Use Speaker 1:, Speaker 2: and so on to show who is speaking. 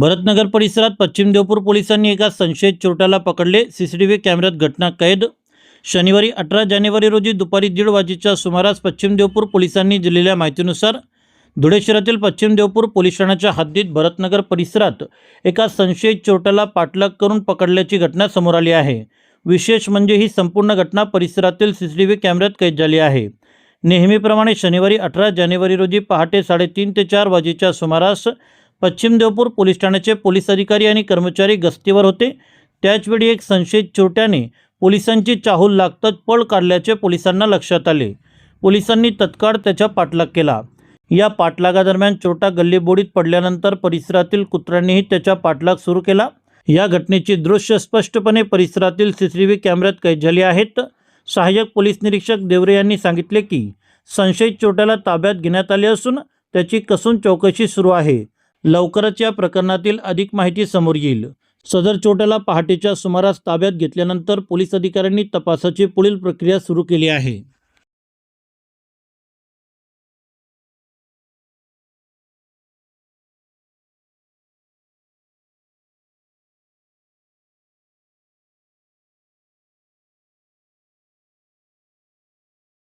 Speaker 1: भरतनगर परिसरात पश्चिम देवपूर पोलिसांनी एका संशयित चोरट्याला पकडले. सीसीटीव्ही कॅमेऱ्यात घटना कैद. शनिवारी अठरा जानेवारी रोजी दुपारी दीड वाजेच्या सुमारास पश्चिम देवपूर पोलिसांनी दिलेल्या माहितीनुसार धुळे शहरातील पश्चिम देवपूर पोलीस ठाण्याच्या हद्दीत भरतनगर परिसरात एका संशयित चोरट्याला पाठलाग करून पकडल्याची घटना समोर आली आहे. विशेष म्हणजे ही संपूर्ण घटना परिसरातील सी सी टी व्ही कॅमेऱ्यात कैद झाली आहे. नेहमीप्रमाणे शनिवारी अठरा जानेवारी रोजी पहाटे साडेतीन ते चार वाजेच्या सुमारास पश्चिम देवपूर पोलीस ठाण्याचे पोलीस अधिकारी आणि कर्मचारी गस्तीवर होते. त्याचवेळी एक संशयित चोरट्याने पोलिसांची चाहूल लागताच पळ काढल्याचे पोलिसांना लक्षात आले. पोलिसांनी तत्काळ त्याचा पाठलाग केला. या पाठलागादरम्यान चोरटा गल्लीबोडीत पडल्यानंतर परिसरातील कुत्र्यांनीही त्याचा पाठलाग सुरू केला. या घटनेची दृश्य स्पष्टपणे परिसरातील सी सी टी व्ही कॅमेऱ्यात कैद झाली आहेत. सहाय्यक पोलीस निरीक्षक देवरे यांनी सांगितले की संशयित चोरट्याला ताब्यात घेण्यात आले असून त्याची कसून चौकशी सुरू आहे. लवकरच या प्रकरणातील अधिक माहिती समोर येईल. सदर चोट्याला पहाटेच्या सुमारास ताब्यात घेतल्यानंतर पोलीस अधिकाऱ्यांनी तपासाची पुढील प्रक्रिया सुरू केली आहे.